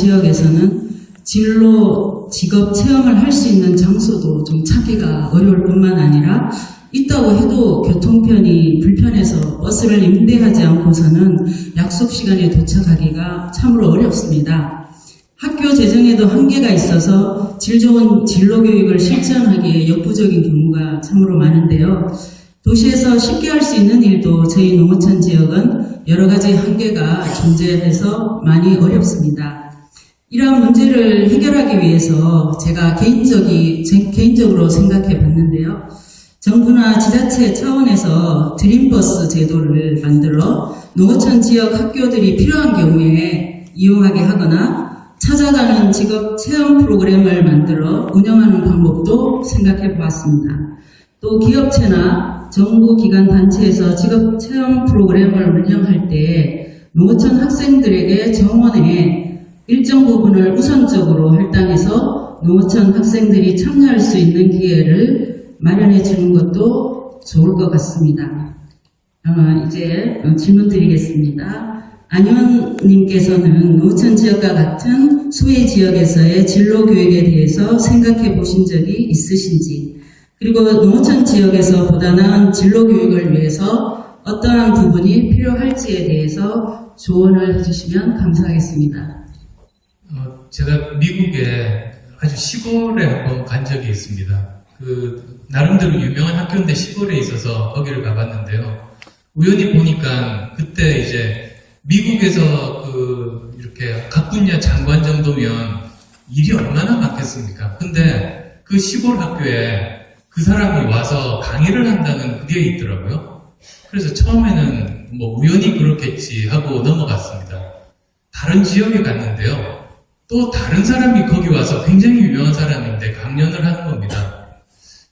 지역에서는 진로 직업 체험을 할 수 있는 장소도 좀 찾기가 어려울 뿐만 아니라 있다고 해도 교통편이 불편해서 버스를 임대하지 않고서는 약속 시간에 도착하기가 참으로 어렵습니다. 학교 재정에도 한계가 있어서 질 좋은 진로 교육을 실천하기에 역부족인 경우가 참으로 많은데요. 도시에서 쉽게 할 수 있는 일도 저희 농어촌 지역은 여러 가지 한계가 존재해서 많이 어렵습니다. 이러한 문제를 해결하기 위해서 제가 개인적이, 제- 개인적으로 생각해 봤는데요. 정부나 지자체 차원에서 드림버스 제도를 만들어 농어촌 지역 학교들이 필요한 경우에 이용하게 하거나 찾아가는 직업 체험 프로그램을 만들어 운영하는 방법도 생각해 보았습니다. 또 기업체나 정부 기관 단체에서 직업 체험 프로그램을 운영할 때 농어촌 학생들에게 정원에 일정 부분을 우선적으로 할당해서 농어촌 학생들이 참여할 수 있는 기회를 마련해 주는 것도 좋을 것 같습니다. 어, 이제 어, 질문 드리겠습니다. 안현님께서는 농어촌 지역과 같은 소외 지역에서의 진로 교육에 대해서 생각해 보신 적이 있으신지, 그리고 농어촌 지역에서 보다 나은 진로 교육을 위해서 어떠한 부분이 필요할지에 대해서 조언을 해주시면 감사하겠습니다. 어, 제가 미국에 아주 시골에 한번 간 적이 있습니다. 그 나름대로 유명한 학교인데 시골에 있어서 거기를 가봤는데요. 우연히 보니까 그때 이제 미국에서 그 이렇게 각 분야 장관 정도면 일이 얼마나 많겠습니까? 근데 그 시골 학교에 그 사람이 와서 강의를 한다는 그게 있더라고요. 그래서 처음에는 뭐 우연히 그렇겠지 하고 넘어갔습니다. 다른 지역에 갔는데요. 또 다른 사람이 거기 와서 굉장히 유명한 사람인데 강연을 하는 겁니다.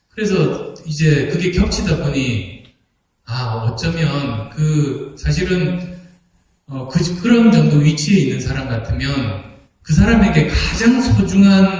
그래서 이제 그게 겹치다 보니 아 어쩌면 그 사실은 어, 그 그런 정도 위치에 있는 사람 같으면 그 사람에게 가장 소중한